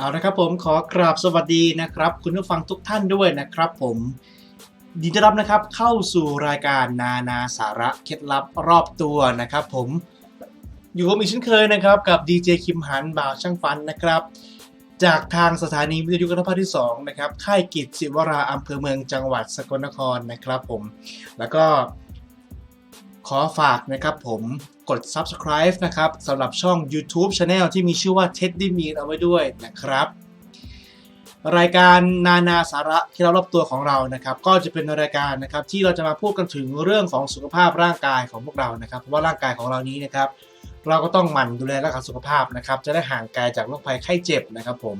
เอาละครับผมขอกราบสวัสดีนะครับ คุณผู้ฟังทุกท่านด้วยนะครับผมยินดีต้อนรับนะครับเข้าสู่รายการนานาสาระเคล็ดลับรอบตัวนะครับ ผมอยู่กับมอีกเช่นเคยนะครับ กับดีเจคิมหันบ่าวช่างฟันนะครับ จากทางสถานีวิทยุคุณภาพที่2นะครับค่ายกิจศิวราอำเภอเมืองจังหวัดสกลนครนะครับ ผม แล้วก็ ขอฝากนะครับผมกด subscribe นะครับสำหรับช่อง YouTube Channel ที่มีชื่อว่า Teddy m e a เอาไว้ด้วยนะครับ รายการนานาสาระที่เรารอบตัวของเรานะครับ ก็จะเป็นรายการนะครับที่เราจะมาพูดกันถึงเรื่องของสุขภาพร่างกายของพวกเรานะครับเพราะว่าร่างกายของเรานี้นะครับเราก็ต้องหมั่นดูแลรักษาสุขภาพนะครับ จะได้ห่างไกลจากโรคภัยไข้เจ็บนะครับผม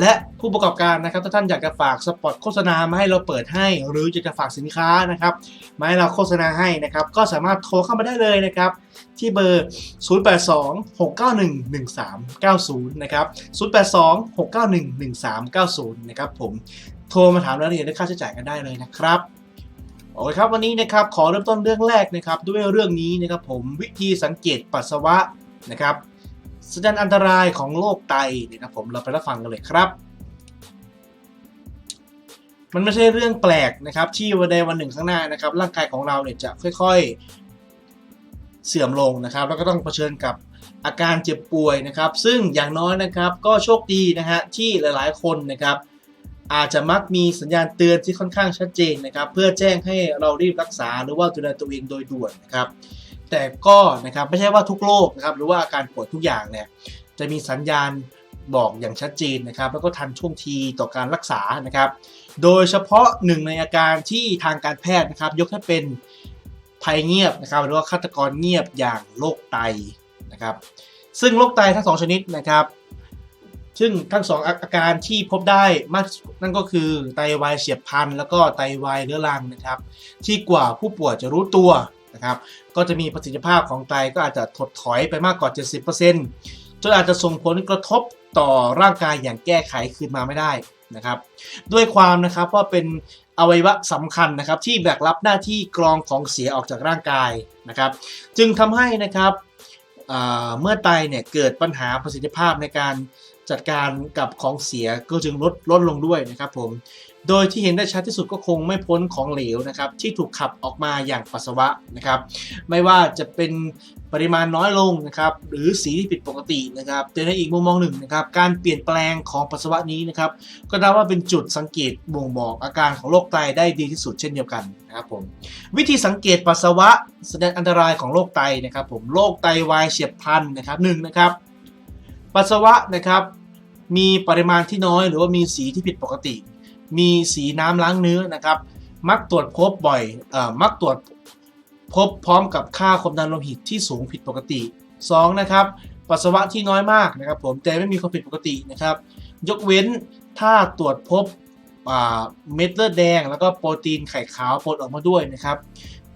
และผู้ประกอบการนะครับถ้าท่านอยากจะฝากสปอตโฆษณามาให้เราเปิดให้ หรืออยากจะฝากสินค้านะครับมาให้เราโฆษณาให้นะครับ ก็สามารถโทรเข้ามาได้เลยนะครับ ที่เบอร์ 0826911390 นะครับ 0826911390 นะครับผมโทรมาถามรายละเอียดและค่าใช้จ่ายกันได้เลยนะครับโอเคครับวันนี้นะครับขอเริ่มต้นเรื่องแรกนะครับ ด้วยเรื่องนี้นะครับผมวิธีสังเกตปัสสาวะนะครับ สัญญาณอันตรายของโรคไตนะครับผมเราไปรับฟังกันเลยครับ มันไม่ใช่เรื่องแปลกนะครับที่วันใดวันหนึ่งข้างหน้านะครับ ร่างกายของเราเนี่ยจะค่อยๆเสื่อมลงนะครับ แล้วก็ต้องเผชิญกับอาการเจ็บป่วยนะครับ ซึ่งอย่างน้อยนะครับก็โชคดีนะฮะที่หลายๆ คนนะครับอาจจะมักมีสัญญาณเตือนที่ค่อนข้างชัดเจนนะครับ เพื่อแจ้งให้เรารีบรักษาหรือว่าดูแลตัวเองโดยด่วนนะครับ แต่ก็นะครับไม่ใช่ว่าทุกโรคนะครับหรือว่าอาการปวยทุกอย่างเนี่ยจะมีสัญญาณบอกอย่างชัดเจนนะครับ แล้วก็ทันท่วงทีต่อการรักษานะครับ โดยเฉพาะหนึ่งในอาการที่ทางการแพทย์นะครับ ยกให้เป็นภัยเงียบนะครับ หรือว่าฆาตกรเงียบอย่างโรคไตนะครับ ซึ่งโรคไตทั้งสองชนิดนะครับ ซึ่งทั้งสองอาการที่พบได้มากนั่นก็คือไตวายเฉียบพลันแล้วก็ไตวายเรื้อรังนะครับ ที่กว่าผู้ป่วยจะรู้ตัว นะครับ ก็จะมีประสิทธิภาพของไตก็อาจจะถดถอยไปมากกว่า 70%จนอาจจะส่งผลกระทบต่อร่างกายอย่างแก้ไขคืนมาไม่ได้นะครับ ด้วยความนะครับว่าเป็นอวัยวะสำคัญนะครับที่แบกรับหน้าที่กรองของเสียออกจากร่างกายนะครับ จึงทำให้นะครับเมื่อไตเนี่ยเกิดปัญหาประสิทธิภาพในการจัดการกับของเสียก็จึงลดลดลงด้วยนะครับผม โดยที่เห็นได้ชัดที่สุดก็คงไม่พ้นของเหลวนะครับที่ถูกขับออกมาอย่างปัสสาวะนะครับ ไม่ว่าจะเป็นปริมาณน้อยลงนะครับหรือสีที่ผิดปกตินะครับแต่ในอีกมุมมองหนึ่งนะครับการเปลี่ยนแปลงของปัสสาวะนี้นะครับก็นับว่าเป็นจุดสังเกตบ่งบอกอาการของโรคไตได้ดีที่สุดเช่นเดียวกันนะครับผมวิธีสังเกตปัสสาวะแสดงอันตรายของโรคไตนะครับผมโรคไตวายเฉียบพลันนะครับหนึ่งนะครับปัสสาวะนะครับมีปริมาณที่น้อยหรือว่ามีสีที่ผิดปกติ มีสีน้ำล้างเนื้อนะครับ มักตรวจพบบ่อยอมักตรวจพบพร้อมกับค่าความดันโลหิตที่สูงผิดปกติ 2. นะครับปัสสาวะที่น้อยมากนะครับผมแต่ไม่มีความผิดปกตินะครับ ยกเว้นถ้าตรวจพบเม็ดเลือดแดง แล้วก็โปรตีนไข่ขาวปนออกมาด้วยนะครับ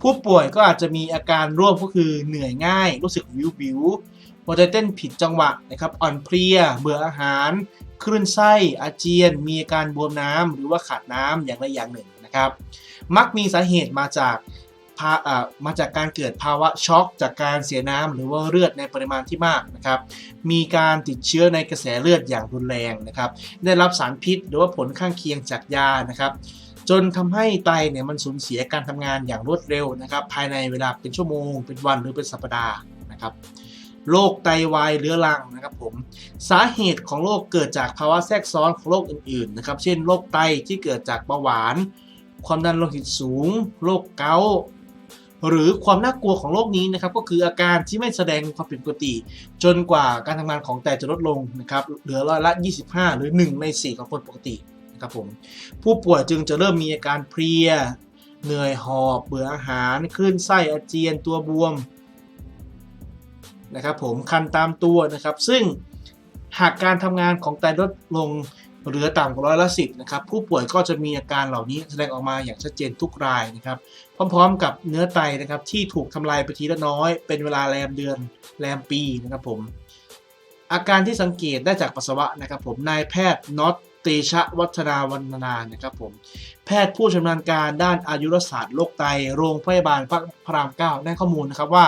ผู้ป่วยก็อาจจะมีอาการร่วมก็คือเหนื่อยง่าย รู้สึกวิววิวหัวใจเต้นผิดจังหวะนะครับอ่อนเพลีย เบื่ออาหาร คลื่นไส้อาเจียน มีอาการบวมน้ำหรือว่าขาดน้ำอย่างใดอย่างหนึ่งนะครับ มักมีสาเหตุมาจากมาจากการเกิดภาวะช็อก จากการเสียน้ำหรือว่าเลือดในปริมาณที่มากนะครับ มีการติดเชื้อในกระแสเลือดอย่างรุนแรงนะครับ ได้รับสารพิษหรือว่าผลข้างเคียงจากยานะครับจนทำให้ไตเนี่ยมันสูญเสียการทำงานอย่างรวดเร็วนะครับ ภายในเวลาเป็นชั่วโมง เป็นวันหรือเป็นสัปดาห์นะครับ โรคไตวายเรื้อรังนะครับผมสาเหตุของโรคเกิดจากภาวะแทรกซ้อนของโรคอื่นๆนะครับเช่นโรคไตที่เกิดจากเบาหวาน ความดันโลหิตสูง โรคเกาต์หรือความน่ากลัวของโรคนี้นะครับก็คืออาการที่ไม่แสดงความผิดปกติ จนกว่าการทำงานของไตจะลดลงนะครับเหลือร้อยละ 25 หรือ 1 ใน 4 ของคนปกตินะครับผมผู้ป่วยจึงจะเริ่มมีอาการเพลีย เหนื่อยหอบ เบื่ออาหาร คลื่นไส้อาเจียนตัวบวม นะครับผมคันตามตัวนะครับ ซึ่งหากการทำงานของไตลดลงเหลือต่ำกว่าร้อยละสิบนะครับผู้ป่วยก็จะมีอาการเหล่านี้แสดงออกมาอย่างชัดเจนทุกรายนะครับ พร้อมๆกับเนื้อไตนะครับที่ถูกทำลายไปทีละน้อย เป็นเวลาแรมเดือนแรมปีนะครับผมอาการที่สังเกตได้จากปัสสาวะนะครับผมนายแพทย์น็อตเตชะวัฒนาวันนานะครับผมแพทย์ผู้ชำนาญการด้านอายุรศาสตร์โรคไต โรงพยาบาลพระพระรามเก้าได้ข้อมูลนะครับว่า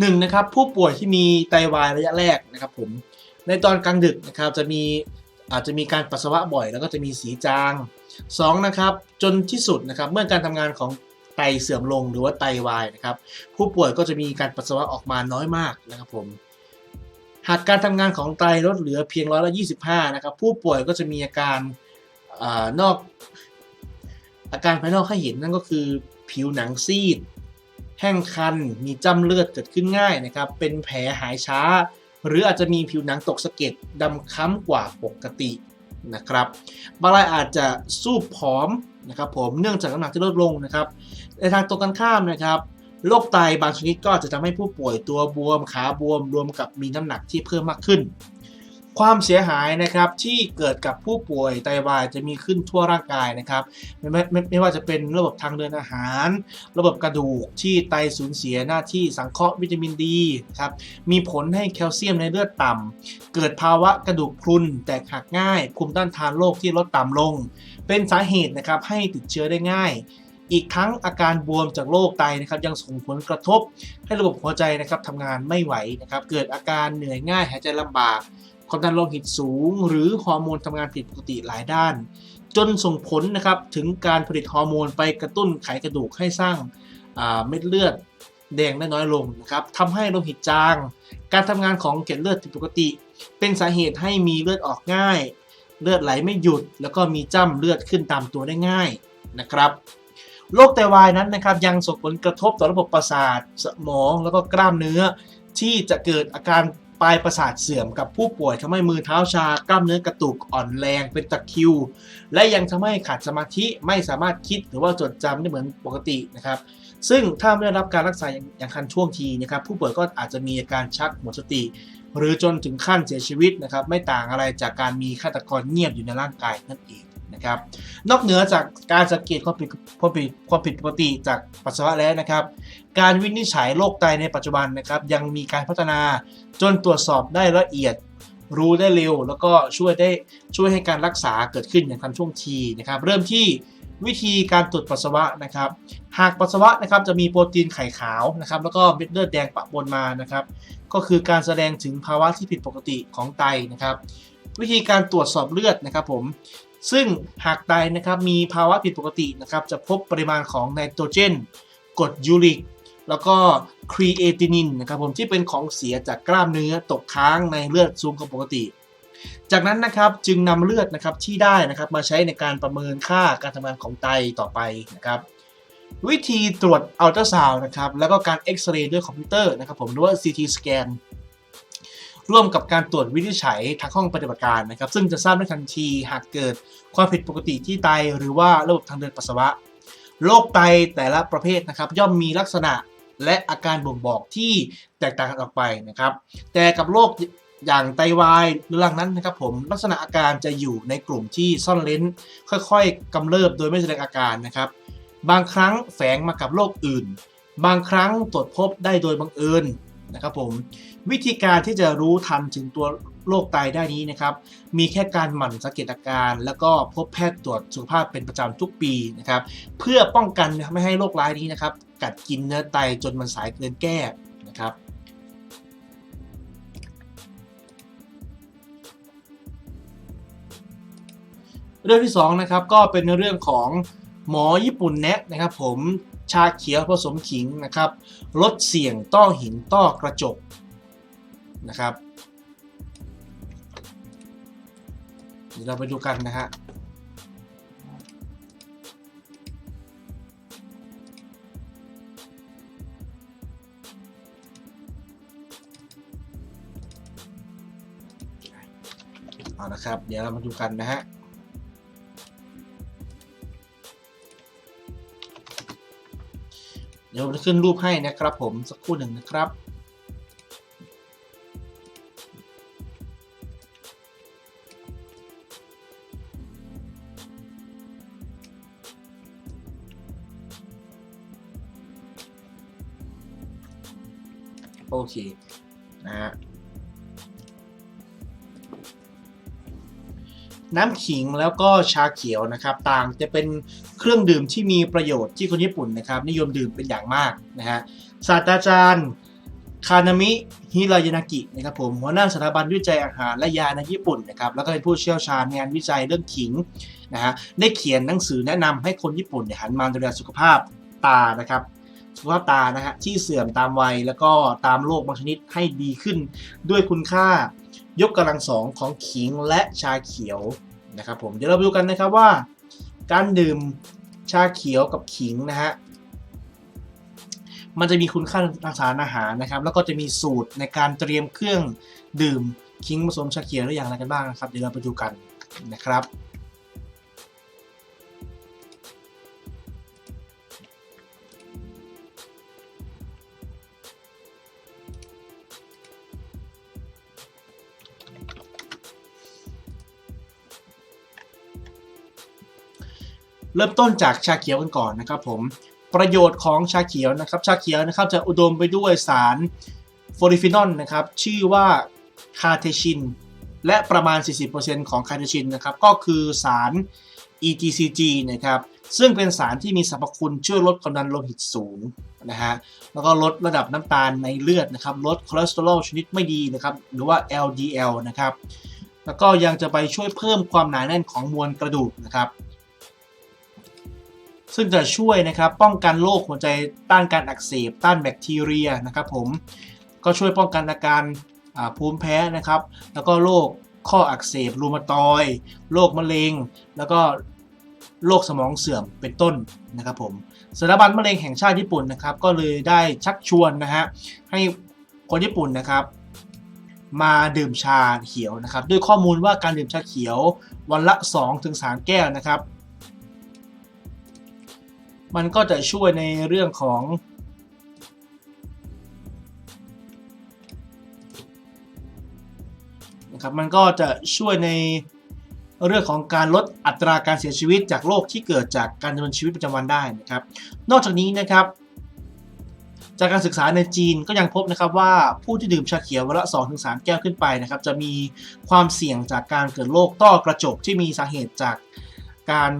หนึ่งนะครับผู้ป่วยที่มีไตวายระยะแรกนะครับผมในตอนกลางดึกนะครับจะมีอาจจะมีการปัสสาวะบ่อย แล้วก็จะมีสีจาง 2. นะครับจนที่สุดนะครับเมื่อการทำงานของไตเสื่อมลงหรือว่าไตวายนะครับผู้ป่วยก็จะมีการปัสสาวะออกมาน้อยมากนะครับผมหากการทำงานของไตลดเหลือเพียงร้อยละ25นะครับผู้ป่วยก็จะมีอาการอานอกอาการภายนอกให้เห็นนั่นก็คือผิวหนังซีด แห้งคัน มีจ้ำเลือดเกิดขึ้นง่ายนะครับ เป็นแผลหายช้า หรืออาจจะมีผิวหนังตกสะเก็ดดำค้ำกว่าปกตินะครับบางรายอาจจะสู้ผอมนะครับผมเนื่องจากน้ำหนักที่ลดลงนะครับ ในทางตรงกันข้ามนะครับโรคไตบางชนิดก็จจะทำให้ผู้ป่วยตัวบวมขาบวมรวมกับมีน้ำหนักที่เพิ่มมากขึ้น ความเสียหายนะครับที่เกิดกับผู้ป่วยไตวายจะมีขึ้นทั่วร่างกายนะครับไม่ไม่ไม่ไม่ว่าจะเป็นระบบทางเดินอาหาร ระบบกระดูกที่ไตสูญเสียหน้าที่สังเคราะห์วิตามินดีครับมีผลให้แคลเซียมในเลือดต่ำเกิดภาวะกระดูกพรุนแตกหักง่ายภูมิต้านทานโรคที่ลดต่ำลง เป็นสาเหตุนะครับให้ติดเชื้อได้ง่ายอีกทั้งอาการบวมจากโรคไตนะครับยังส่งผลกระทบให้ระบบหัวใจนะครับทำงานไม่ไหวนะครับเกิดอาการเหนื่อยง่ายหายใจลำบาก ความดันโลหิตสูง หรือฮอร์โมนทำงานผิดปกติหลายด้าน จนส่งผลนะครับถึงการผลิตฮอร์โมนไปกระตุ้นไขกระดูกให้สร้างเม็ดเลือดแดงได้น้อยลงนะครับทำให้โลหิตจาง การทำงานของเกล็ดเลือดผิดปกติ เป็นสาเหตุให้มีเลือดออกง่าย เลือดไหลไม่หยุด แล้วก็มีจ้ำเลือดขึ้นตามตัวได้ง่ายนะครับโรคไตวายนั้นนะครับยังส่งผลกระทบต่อระบบประสาทสมองแล้วก็กล้ามเนื้อ ที่จะเกิดอาการ ปลายประสาทเสื่อมกับผู้ป่วยทำให้มือเท้าชากล้ามเนื้อกระตุกอ่อนแรงเป็นตะคิว และยังทำให้ขาดสมาธิไม่สามารถคิดหรือว่าจดจำได้เหมือนปกตินะครับ ซึ่งถ้าไม่ได้รับการรักษาอย่างทันช่วงทีนะครับผู้ป่วยก็อาจจะมีอาการชักหมดสติ หรือจนถึงขั้นเสียชีวิตนะครับไม่ต่างอะไรจากการมีฆาตกรเงียบอยู่ในร่างกายนั่นเอง นะครับ นอกเหนือจากการสังเกตความผิดความผิดความผิดปกติจากปัสสาวะแล้วนะครับ การวินิจฉัยโรคไตในปัจจุบันนะครับ ยังมีการพัฒนาจนตรวจสอบได้ละเอียดรู้ได้เร็ว แล้วก็ช่วยได้ช่วยให้การรักษาเกิดขึ้นอย่างทันท่วงทีนะครับ เริ่มที่วิธีการตรวจปัสสาวะนะครับ หากปัสสาวะนะครับจะมีโปรตีนไข่ขาวนะครับ แล้วก็เม็ดเลือดแดงปะปนมานะครับ ก็คือการแสดงถึงภาวะที่ผิดปกติของไตนะครับ วิธีการตรวจสอบเลือดนะครับผม ซึ่งหากไตนะครับมีภาวะผิดปกตินะครับจะพบปริมาณของไนโตรเจนกรดยูริก แล้วก็ครีเอตินินนะครับผมที่เป็นของเสียจากกล้ามเนื้อตกค้างในเลือดสูงกว่าปกติ จากนั้นนะครับจึงนำเลือดนะครับที่ได้นะครับมาใช้ในการประเมินค่าการทำงานของไตต่อไปนะครับวิธีตรวจอัลตราซาวน์นะครับแล้วก็การเอ็กซเรย์ด้วยคอมพิวเตอร์นะครับผมหรือว่า CT สแกน ร่วมกับการตรวจวินิจฉัยทางห้องปฏิบัติการนะครับ ซึ่งจะทราบได้ทันทีหากเกิดความผิดปกติที่ไตหรือว่าระบบทางเดินปัสสาวะโรคไตแต่ละประเภทนะครับ ย่อมมีลักษณะและอาการบ่งบอกที่แตกต่างกันออกไปนะครับ แต่กับโรคอย่างไตวายหรือลังนั้นนะครับผมลักษณะอาการจะอยู่ในกลุ่มที่ซ่อนเลนค่อยๆกำเริบโดยไม่แสดงอาการนะครับ บางครั้งแฝงมากับโรคอื่น บางครั้งตรวจพบได้โดยบังเอิญนะครับผม วิธีการที่จะรู้ทันถึงตัวโรคไตได้นี้นะครับ มีแค่การหมั่นสังเกตอาการ แล้วก็พบแพทย์ตรวจสุขภาพเป็นประจำทุกปีนะครับ เพื่อป้องกันไม่ให้โรคร้ายนี้นะครับ กัดกินเนื้อไตจนมันสายเกินแก้นะครับเรื่องที่2นะครับก็เป็นเรื่องของหมอญี่ปุ่นแนะนะครับ ผมชาเขียวผสมขิงนะครับลดเสี่ยงต้อหินต้อกระจก นะครับเดี๋ยวเราไปดูกันนะฮะเอาละครับ เดี๋ยวเรามาดูกันนะฮะเดี๋ยวผมจะขึ้นรูปให้นะครับผมสักครู่หนึ่งนะครับ เคนะฮะน้ำขิงแล้วก็ชาเขียวนะครับ ต่างจะเป็นเครื่องดื่มที่มีประโยชน์ที่คนญี่ปุ่นนะครับ นิยมดื่มเป็นอย่างมากนะฮะศาสตราจารย์คานามิฮิรายานากินะครับผมหัวหน้าสถาบันวิจัยอาหารและยาในญี่ปุ่นนะครับแล้วก็เป็นผู้เชี่ยวชาญงานวิจัยเรื่องขิงนะฮะได้เขียนหนังสือแนะนำให้คนญี่ปุ่นหันมาดูแลสุขภาพตานะครับ สุขภาพตานะฮะที่เสื่อมตามวัยแล้วก็ตามโรคบางชนิดให้ดีขึ้น ด้วยคุณค่ายกกำลังสองของขิงและชาเขียวนะครับผมเดี๋ยวเราไปดูกันนะครับว่า การดื่มชาเขียวกับขิงนะฮะมันจะมีคุณค่าทางสารอาหารนะครับ แล้วก็จะมีสูตรในการเตรียมเครื่องดื่มคิงผสมชาเขียวได้อย่างไรกันบ้างนะครับ เดี๋ยวเราไปดูกันนะครับ ริ่มต้นจากชาเขียวกันก่อนนะครับผมประโยชน์ของชาเขียวนะครับชาเขียวนะครับจะอุดมไปด้วยสารโฟลิฟินอลนะครับชื่อว่าคาเทชินและประมาณ 40%ของคาเทชินนะครับก็คือสาร EGCG นะครับซึ่งเป็นสารที่มีสรรพคุณช่วยลดความดันโลหิตสูงนะฮะแล้วก็ลดระดับน้ำตาลในเลือดนะครับลดคอเลสเตอรอลชนิดไม่ดีนะครับหรือว่า LDL นะครับแล้วก็ยังจะไปช่วยเพิ่มความหนาแน่นของมวลกระดูกนะครับ ซึ่งจะช่วยนะครับป้องกันโรคหัวใจต้านการอักเสบ ต้านแบคทีเรียนะครับผมก็ช่วยป้องกันอาการภูมิแพ้นะครับ แล้วก็โรคข้ออักเสบรูมาตอยโรคมะเร็ง แล้วก็โรคสมองเสื่อมเป็นต้นนะครับผมสถาบันมะเร็งแห่งชาติญี่ปุ่นนะครับ ก็เลยได้ชักชวนนะฮะให้คนญี่ปุ่นนะครับ มาดื่มชาเขียวนะครับ ด้วยข้อมูลว่าการดื่มชาเขียววันละ 2-3 แก้วนะครับ มันก็จะช่วยในเรื่องของ นะครับ มันก็จะช่วยในเรื่องของการลดอัตราการเสียชีวิตจากโรคที่เกิดจากการดำเนินชีวิตประจำวันได้นะครับ นอกจากนี้นะครับ จากการศึกษาในจีนก็ยังพบนะครับว่าผู้ที่ดื่มชาเขียววันละ 2-3 แก้วขึ้นไปนะครับ จะมีความเสี่ยงจากการเกิดโรคต้อกระจกที่มีสาเหตุจาก การ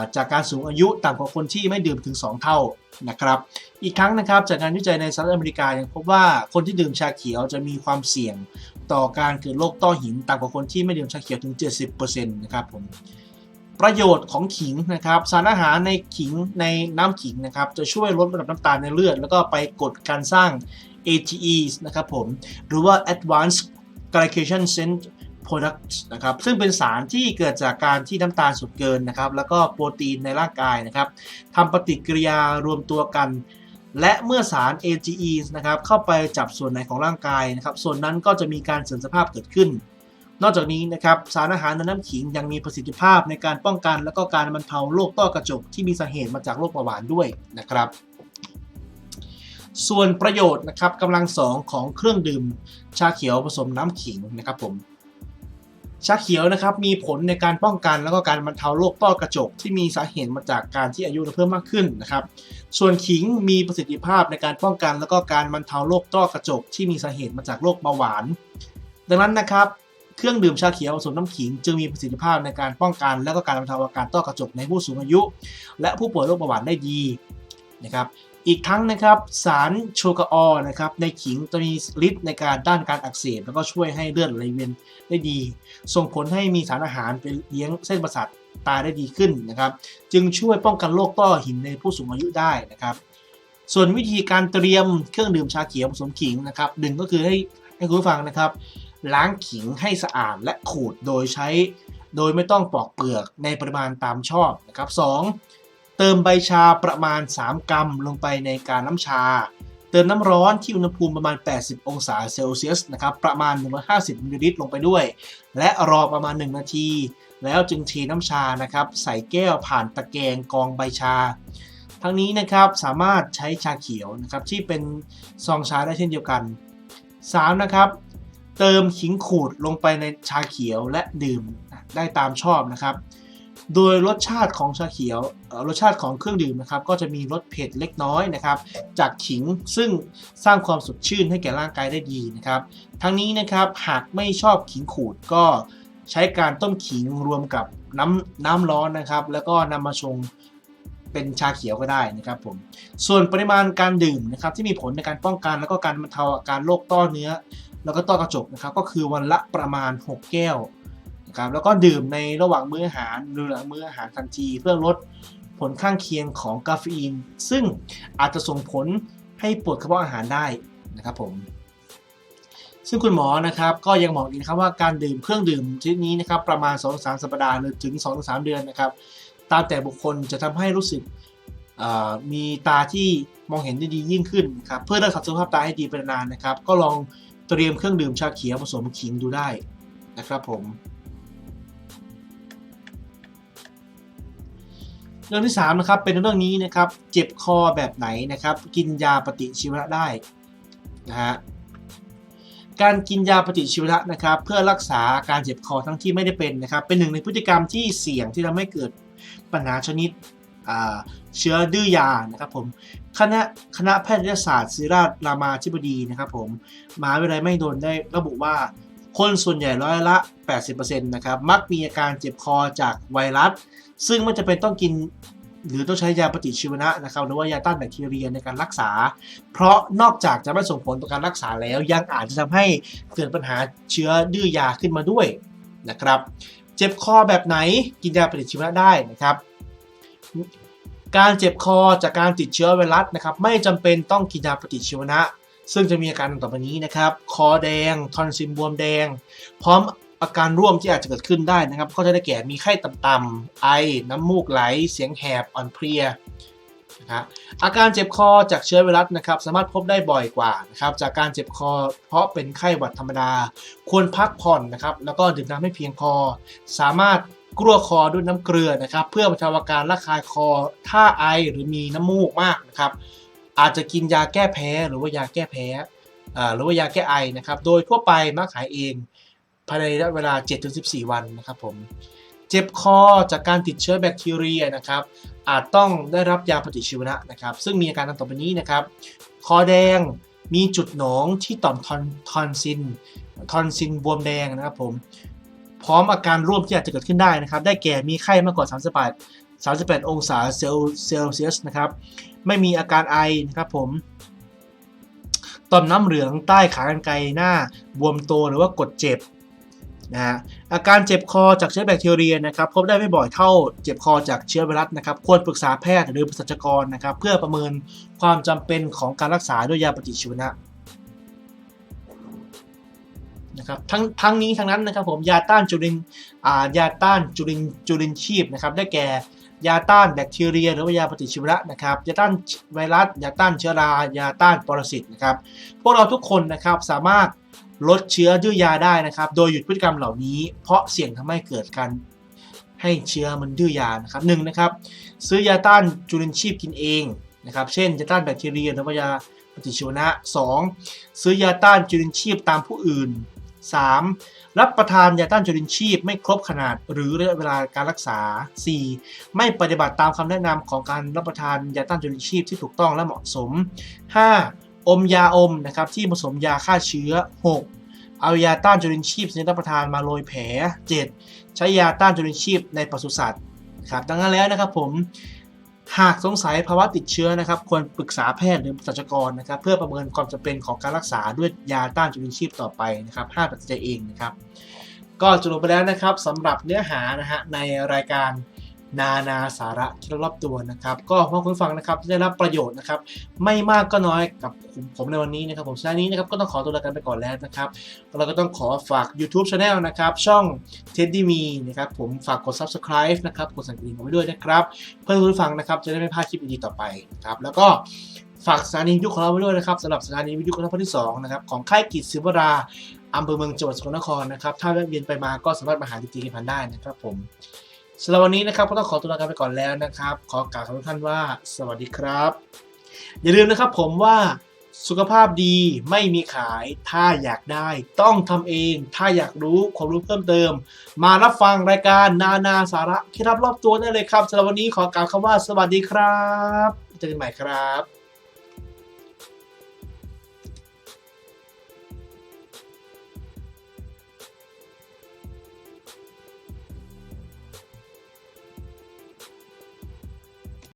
าจากการสูงอายุต่ำกว่าคนที่ไม่ดื่มถึง 2 เท่านะครับอีกครั้งนะครับจากการวิจัยในสหรัฐอเมริกายังพบว่าคนที่ดื่มชาเขียวจะมีความเสี่ยงต่อการเกิดโรคต้อหินต่ำกว่าคนที่ไม่ดื่มชาเขียวถึง 70%นะครับผมประโยชน์ของขิงนะครับสารอาหารในขิงในน้ำขิงนะครับจะช่วยลดระดับน้ำตาลในเลือด แล้วก็ไปกดการสร้าง ATE นะครับผมหรือว่า Advanced Glycation Products นะครับซึ่งเป็นสารที่เกิดจากการที่น้ำตาลสุดเกินนะครับแล้วก็โปรตีนในร่างกายนะครับทำปฏิกิริยารวมตัวกัน และเมื่อสาร AGE นะครับเข้าไปจับส่วนไหนของร่างกายนะครับส่วนนั้นก็จะมีการเสื่อมสภาพเกิดขึ้น นอกจากนี้นะครับสารอาหารในน้ำขิงยังมีประสิทธิภาพในการป้องกัน และก็การบรรเทาโรคต้อกระจกที่มีสาเหตุมาจากโรคเบาหวานด้วยนะครับส่วนประโยชน์นะครับกำลังสองของเครื่องดื่มชาเขียวผสมน้ำขิงนะครับผม ชาเขียวนะครับมีผลในการป้องกันแล้วก็การบรรเทาโรคต้อกระจก ที่มีสาเหตุมาจากการที่อายุเราเพิ่มมากขึ้นนะครับ ส่วนขิงมีประสิทธิภาพในการป้องกัน แล้วก็การบรรเทาโรคต้อกระจก ที่มีสาเหตุมาจากโรคเบาหวาน ดังนั้นนะครับเครื่องดื่มชาเขียวผสมน้ำขิง จึงมีประสิทธิภาพในการป้องกัน และก็การบรรเทาอาการต้อกระจกในผู้สูงอายุ และผู้ป่วยโรคเบาหวานได้ดีนะครับ อีกทั้งนะครับสารโชกาออนะครับในขิงจะมีฤทธิ์ในการต้านการอักเสบแล้วก็ช่วยให้เลือดไหลเวียนได้ดี ส่งผลให้มีสารอาหารไปเลี้ยงเส้นประสาทตาได้ดีขึ้นนะครับ จึงช่วยป้องกันโรคต้อหินในผู้สูงอายุได้นะครับ ส่วนวิธีการเตรียมเครื่องดื่มชาเขียวผสมขิงนะครับหนึ่งก็คือให้ให้คุณฟังนะครับ ล้างขิงให้สะอาดและขูดโดยใช้ โดยไม่ต้องปอกเปลือกในปริมาณตามชอบนะครับสอง เติมใบชาประมาณ 3 กรัมลงไปในการน้ำชา เติมน้ำร้อนที่อุณหภูมิประมาณ 80 องศาเซลเซียสนะครับประมาณ 150มิลลิลิตรลงไปด้วย และรอประมาณ 1 นาที แล้วจึงเทน้ำชานะครับใส่แก้วผ่านตะแกรงกองใบชา ทั้งนี้นะครับสามารถใช้ชาเขียวนะครับที่เป็นซองชาได้เช่นเดียวกัน 3. นะครับเติมขิงขูดลงไปในชาเขียวและดื่มได้ตามชอบนะครับ โดยรสชาติของชาเขียวรสชาติของเครื่องดื่มนะครับก็จะมีรสเผ็ดเล็กน้อยนะครับ จากขิงซึ่งสร้างความสดชื่นให้แก่ร่างกายได้ดีนะครับ ทั้งนี้นะครับหากไม่ชอบขิงขูดก็ใช้การต้มขิงรวมกับน้ำน้ำร้อนนะครับ แล้วก็นำมาชงเป็นชาเขียวก็ได้นะครับผมส่วนปริมาณการดื่มนะครับที่มีผลในการป้องกันแล้วก็การบรรเทาอาการโรคต้อเนื้อ แล้วก็ต้อกระจกนะครับก็คือวันละประมาณ 6 แก้ว นะครับแล้วก็ดื่มในระหว่างมื้ออาหารหรือหลังมื้ออาหารทันที เพื่อลดผลข้างเคียงของกาเฟอีน ซึ่งอาจจะส่งผลให้ปวดกระเพาะอาหารได้นะครับผมซึ่งคุณหมอนะครับก็ยังบอกอีกนะครับว่าการดื่มเครื่องดื่มชนิดนี้นะครับประมาณ 2-3สัปดาห์หรือถึง 2-3 เดือนนะครับตามแต่บุคคลจะทำให้รู้สึกมีตาที่มองเห็นได้ดียิ่งขึ้นครับเพื่อรักษาสุขภาพตาให้ดีเป็นนานนะครับ ก็ลองเตรียมเครื่องดื่มชาเขียวผสมขิงดูได้นะครับผม เรื่องที่3นะครับเป็นเรื่องนี้นะครับเจ็บคอแบบไหนนะครับ กินยาปฏิชีวนะได้นะฮะการกินยาปฏิชีวนะนะครับ เพื่อรักษาการเจ็บคอทั้งที่ไม่ได้เป็นนะครับ เป็นหนึ่งในพฤติกรรมที่เสี่ยงที่ทำให้เกิดปัญหาชนิดเชื้อดื้อยานะครับผมคณะคณะแพทยศาสตร์ศิริราชรามาธิบดีนะครับผมมหาวิทยาลัยไม่โดนได้ระบุว่า คนส่วนใหญ่ร้อยละ 80%นะครับมักมีอาการเจ็บคอจากไวรัส ซึ่งไม่จำเป็นต้องกินหรือต้องใช้ยาปฏิชีวนะนะครับหรือว่ายาต้านแบคทีเรียในการรักษา เพราะนอกจากจะไม่ส่งผลต่อการรักษาแล้ว ยังอาจจะทำให้เกิดปัญหาเชื้อดื้อยาขึ้นมาด้วยนะครับ เจ็บคอแบบไหนกินยาปฏิชีวนะได้นะครับ การเจ็บคอจากการติดเชื้อไวรัสนะครับ ไม่จำเป็นต้องกินยาปฏิชีวนะ ซึ่งจะมีอาการต่อไปนี้นะครับ คอแดง ทอนซิลบวมแดง พร้อม อาการร่วมที่อาจจะเกิดขึ้นได้นะครับ ก็จะได้แก่มีไข้ต่ำๆไอ น้ำมูกไหล เสียงแหบอ่อนเพลียนะครับอาการเจ็บคอจากเชื้อไวรัสนะครับ สามารถพบได้บ่อยกว่านะครับ จากการเจ็บคอ เพราะเป็นไข้หวัดธรรมดา ควรพักผ่อนนะครับ แล้วก็ดื่มน้ำให้เพียงพอ สามารถกลัวคอด้วยน้ำเกลือนะครับ เพื่อบรรเทาอาการระคายคอ ถ้าไอหรือมีน้ำมูกมากนะครับ อาจจะกินยาแก้แพ้หรือว่ายาแก้แพ้อ่าหรือว่ายาแก้ไอนะครับ โดยทั่วไปมักขายเอง ภายในระยะเวลา 7-14 วันนะครับผม เจ็บคอจากการติดเชื้อแบคทีเรียนะครับ อาจต้องได้รับยาปฏิชีวนะนะครับ ซึ่งมีอาการดังต่อไปนี้นะครับ คอแดง มีจุดหนองที่ต่อมทอนทอนซิน ทอนซินบวมแดงนะครับผม พร้อมอาการร่วมที่อาจจะเกิดขึ้นได้นะครับ ได้แก่มีไข้มากกว่า 38 38 องศาเซลเซลเซียสนะครับ ไม่มีอาการไอนะครับผมต่อมน้ำเหลืองใต้ขากรรไกรหน้าบวมโตหรือว่ากดเจ็บ นะฮะอาการเจ็บคอจากเชื้อแบคทีเรียนะครับพบได้ไม่บ่อยเท่าเจ็บคอจากเชื้อไวรัสนะครับควรปรึกษาแพทย์หรือเภสัชกรนะครับเพื่อประเมินความจำเป็นของการรักษาด้วยยาปฏิชีวนะนะครับทั้งทั้งนี้ทั้งนั้นนะครับผมยาต้านจุลินอ่ายาต้านจุลินจุลินชีพนะครับได้แก่ยาต้านแบคทีเรีย หรือว่ายาปฏิชีวนะนะครับยาต้านไวรัสยาต้านเชื้อรายาต้านปรสิตนะครับพวกเราทุกคนนะครับสามารถ ลดเชื้อดื้อยาได้นะครับ โดยหยุดพฤติกรรมเหล่านี้ เพราะเสี่ยงทำให้เกิดการให้เชื้อมันดื้อยานะครับหนึ่งนะครับ ซื้อยาต้านจุลินชีพกินเองนะครับ เช่นยาต้านแบคทีเรียหรือว่ายาปฏิชีวนะ 2. ซื้อยาต้านจุลินชีพตามผู้อื่น 3. รับประทานยาต้านจุลินชีพไม่ครบขนาดหรือระยะเวลาการรักษา 4. ไม่ปฏิบัติตามคำแนะนำของการรับประทานยาต้านจุลินชีพที่ถูกต้องและเหมาะสม 5. อมยาอมนะครับที่ผสมยาฆ่าเชื้อ 6. เอายาต้านจุลินชีพชนิดรับประทานมาโรยแผล 7. ใช้ยาต้านจุลินชีพในปศุสัตว์ครับดังนั้นแล้วนะครับผมหากสงสัยภาวะติดเชื้อนะครับ ควรปรึกษาแพทย์หรือสัชกรนะครับ เพื่อประเมินความจำเป็นของการรักษาด้วยยาต้านจุลินชีพต่อไปนะครับห้ามตัดสินใจเองนะครับ ก็จบไปแล้วนะครับสำหรับเนื้อหานะฮะในรายการ นานาสาระที่รอบตัวนะครับ ก็หวังคุณฟังนะครับจะได้รับประโยชน์นะครับ ไม่มากก็น้อยกับผมผมในวันนี้นะครับ ผมชานี้นะครับก็ต้องขอตัวลากันไปก่อนแล้วนะครับเราก็ต้องขอฝาก YouTube Channel นะครับ ช่อง Teddy Me นะครับผมฝากกด Subscribe นะครับกดสั่นกระดิ่งเอาไว้ด้วยนะครับ เพื่อคุณฟังนะครับจะได้ไม่พลาดคลิปดีๆต่อไปครับแล้วก็ฝากสถานีวิทยุของเราไว้ด้วยนะครับสำหรับสถานีวิทยุคุณภาพที่สองนะครับของค่ายกิจศิวราอำเภอเมืองจังหวัดสกลนครนะครับถ้าแวะเวียนไปมาก็สามารถมาหาจริงๆกันได้นะครับผม สำหรับวันนี้นะครับก็ต้องขอตัวลากันไปก่อนแล้วนะครับ ขอกล่าวคำทุกท่านว่า สวัสดีครับ อย่าลืมนะครับผมว่าสุขภาพดีไม่มีขาย ถ้าอยากได้ ต้องทำเอง ถ้าอยากรู้ความรู้เพิ่มเติม มารับฟังรายการนานาสาระที่รับรอบตัวได้เลยครับสำหรับวันนี้ขอกล่าวคำว่า สวัสดีครับ เจอกันใหม่ครับ